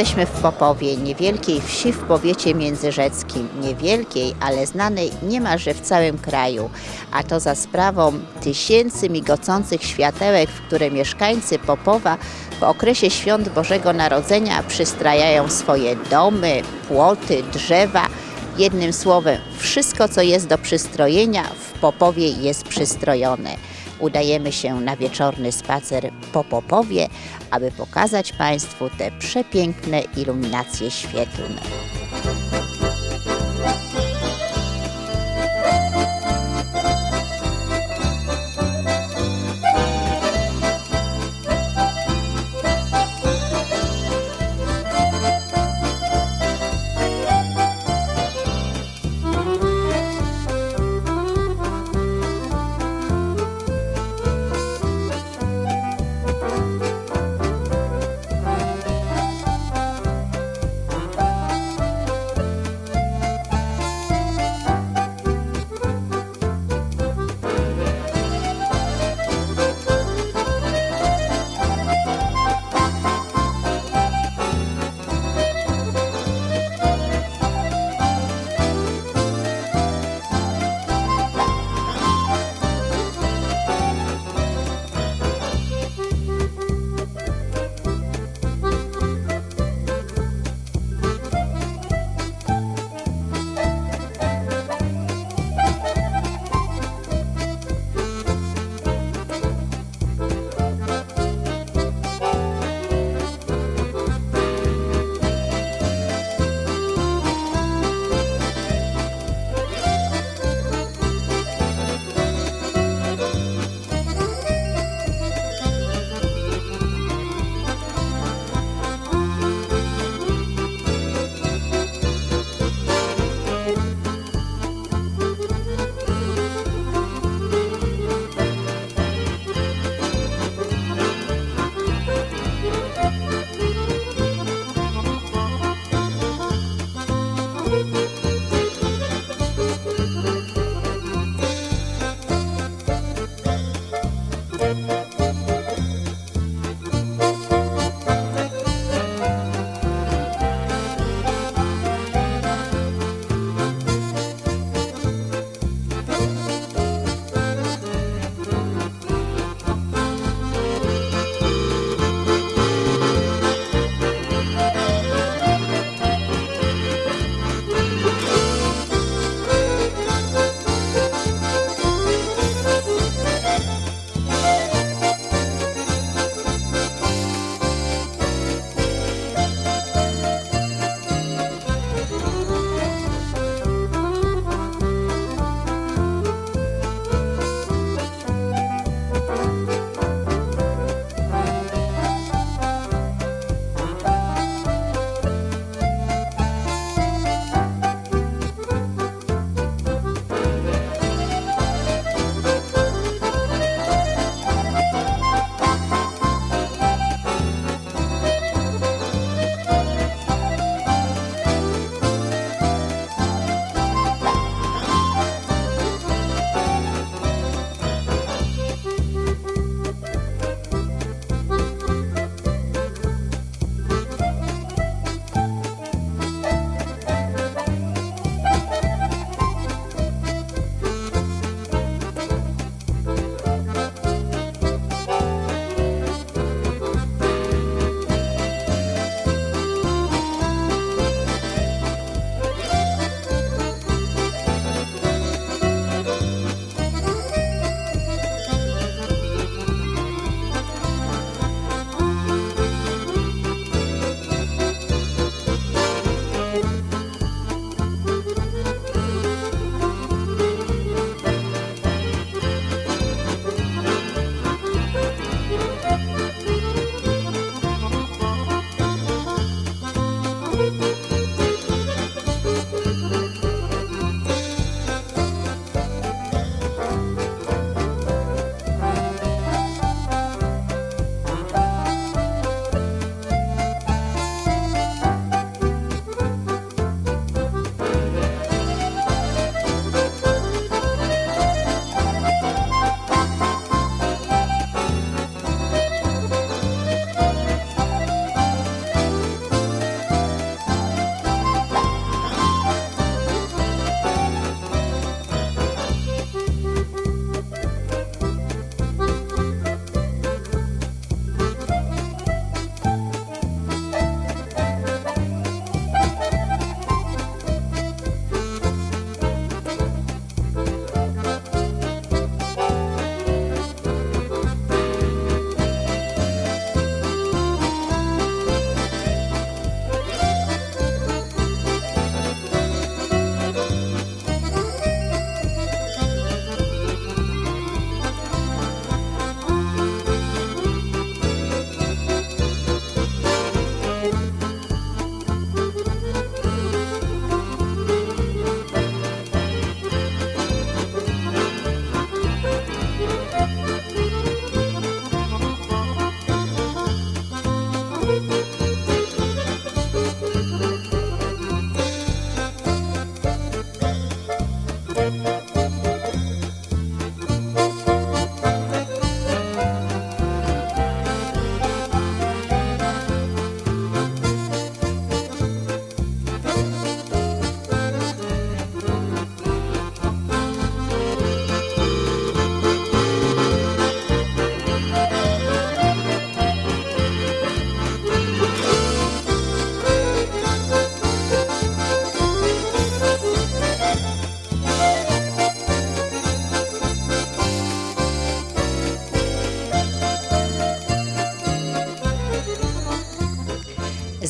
Jesteśmy w Popowie, niewielkiej wsi w powiecie międzyrzeckim. Niewielkiej, ale znanej niemalże w całym kraju. A to za sprawą tysięcy migocących światełek, w które mieszkańcy Popowa w okresie świąt Bożego Narodzenia przystrajają swoje domy, płoty, drzewa. Jednym słowem, wszystko co jest do przystrojenia w Popowie jest przystrojone. Udajemy się na wieczorny spacer po Popowie, aby pokazać Państwu te przepiękne iluminacje świetlne.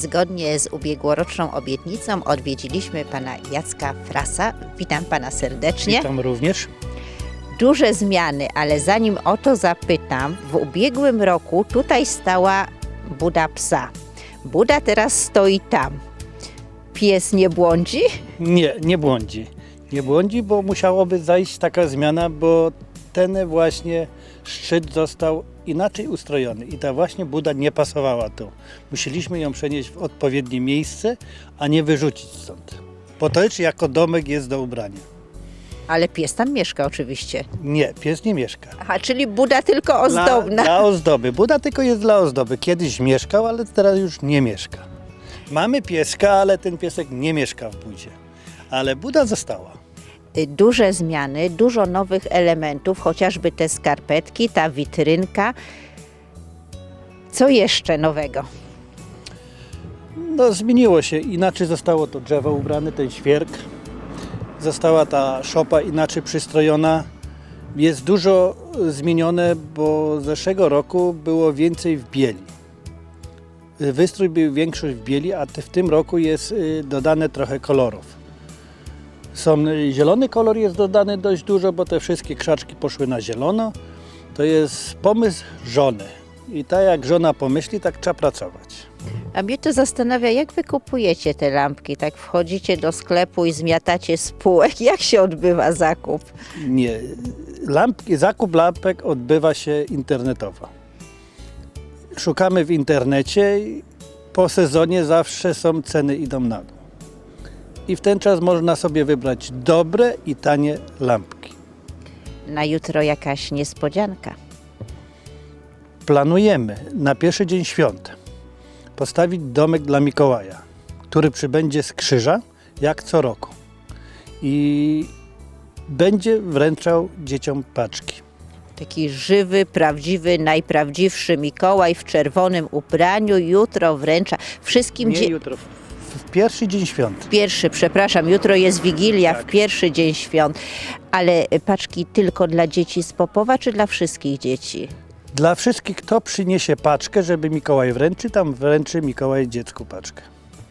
Zgodnie z ubiegłoroczną obietnicą odwiedziliśmy pana Jacka Frasa. Witam pana serdecznie. Witam również. Duże zmiany, ale zanim o to zapytam, w ubiegłym roku tutaj stała Buda psa. Buda teraz stoi tam. Pies nie błądzi? Nie, nie błądzi. Nie błądzi, bo musiałoby zajść taka zmiana, bo ten właśnie szczyt został inaczej ustrojony i ta właśnie buda nie pasowała tu. Musieliśmy ją przenieść w odpowiednie miejsce, a nie wyrzucić stąd. Po to, czy jako domek jest do ubrania. Ale pies tam mieszka oczywiście. Nie, pies nie mieszka. Aha, czyli Buda tylko Dla, ozdobna. dla ozdoby. Buda tylko jest dla ozdoby. Kiedyś mieszkał, ale teraz już nie mieszka. Mamy pieska, ale ten piesek nie mieszka w budzie. Ale Buda została. Y, duże zmiany, dużo nowych elementów, chociażby te skarpetki, ta witrynka. Co jeszcze nowego? No zmieniło się, inaczej zostało to drzewo ubrane, ten świerk. Została ta szopa inaczej przystrojona. Jest dużo zmienione, bo zeszłego roku było więcej w bieli. Wystrój był większość w bieli, a w tym roku jest y, dodane trochę kolorów. Są, y, zielony kolor jest dodany dość dużo, bo te wszystkie krzaczki poszły na zielono. To jest pomysł żony. I tak jak żona pomyśli, tak trzeba pracować. A mnie to zastanawia, jak wy kupujecie te lampki? Tak wchodzicie do sklepu i zmiatacie z półek. Jak się odbywa zakup? Nie. Lampki, zakup lampek odbywa się internetowo. Szukamy w internecie i po sezonie zawsze są ceny idą na dół. I w ten czas można sobie wybrać dobre i tanie lampki. Na jutro jakaś niespodzianka. Planujemy na pierwszy dzień świąt postawić domek dla Mikołaja, który przybędzie z krzyża jak co roku. I będzie wręczał dzieciom paczki. Taki żywy, prawdziwy, najprawdziwszy Mikołaj w czerwonym ubraniu jutro wręcza wszystkim Nie dzie- jutro, w, pierwszy dzień świąt. Pierwszy, przepraszam, jutro jest Wigilia, Tak. w pierwszy dzień świąt. Ale paczki tylko dla dzieci z Popowa, czy dla wszystkich dzieci? Dla wszystkich, kto przyniesie paczkę, żeby Mikołaj wręczy, tam wręczy Mikołaj dziecku paczkę.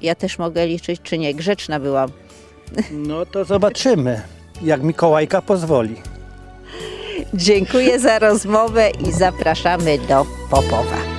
Ja też mogę liczyć, czy nie. Grzeczna byłam. No to zobaczymy, jak Mikołajka pozwoli. Dziękuję za rozmowę i zapraszamy do Popowa.